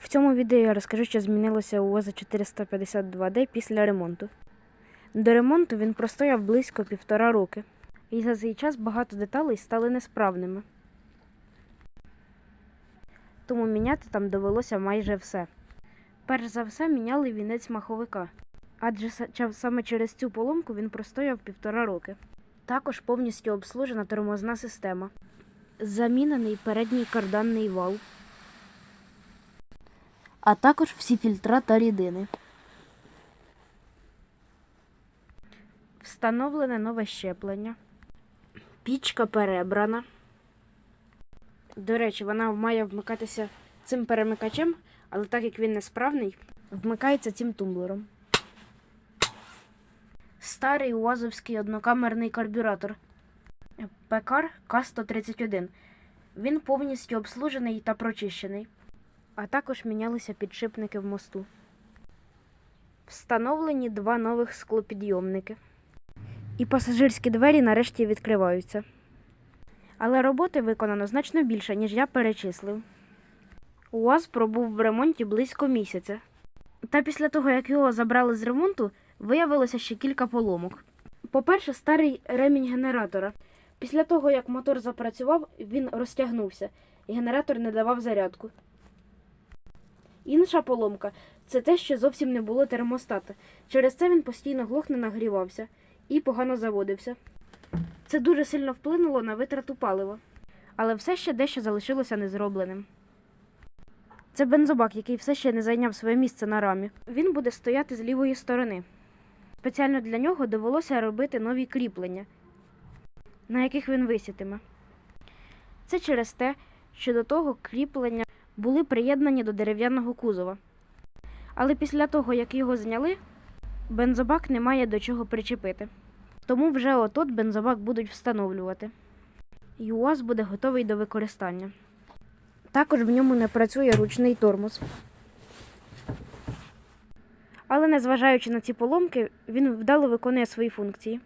В цьому відео я розкажу, що змінилося у УАЗа 452D після ремонту. До ремонту він простояв близько півтора роки, і за цей час багато деталей стали несправними. Тому міняти там довелося майже все. Перш за все міняли вінець маховика, адже саме через цю поломку він простояв півтора роки. Також повністю обслужена тормозна система, замінений передній карданний вал, а також всі фільтра та рідини. Встановлене нове щеплення. Пічка перебрана. До речі, вона має вмикатися цим перемикачем, але так як він несправний, вмикається цим тумблером. Старий УАЗовський однокамерний карбюратор Пекар К-131. Він повністю обслужений та прочищений, а також мінялися підшипники в мосту. Встановлені два нових склопідйомники. І пасажирські двері нарешті відкриваються. Але роботи виконано значно більше, ніж я перечислив. УАЗ пробув в ремонті близько місяця. Та після того, як його забрали з ремонту, виявилося ще кілька поломок. По-перше, старий ремінь генератора. Після того, як мотор запрацював, він розтягнувся, і генератор не давав зарядку. Інша поломка це те, що зовсім не було термостата. Через це він постійно глохне нагрівався і погано заводився. Це дуже сильно вплинуло на витрату палива, але все ще дещо залишилося незробленим. Це бензобак, який все ще не зайняв своє місце на рамі. Він буде стояти з лівої сторони. Спеціально для нього довелося робити нові кріплення, на яких він висітиме. Це через те, що до того кріплення були приєднані до дерев'яного кузова. Але після того, як його зняли, бензобак не має до чого причепити. Тому вже отут бензобак будуть встановлювати. І УАЗ буде готовий до використання. Також в ньому не працює ручний тормоз. Але незважаючи на ці поломки, він вдало виконує свої функції.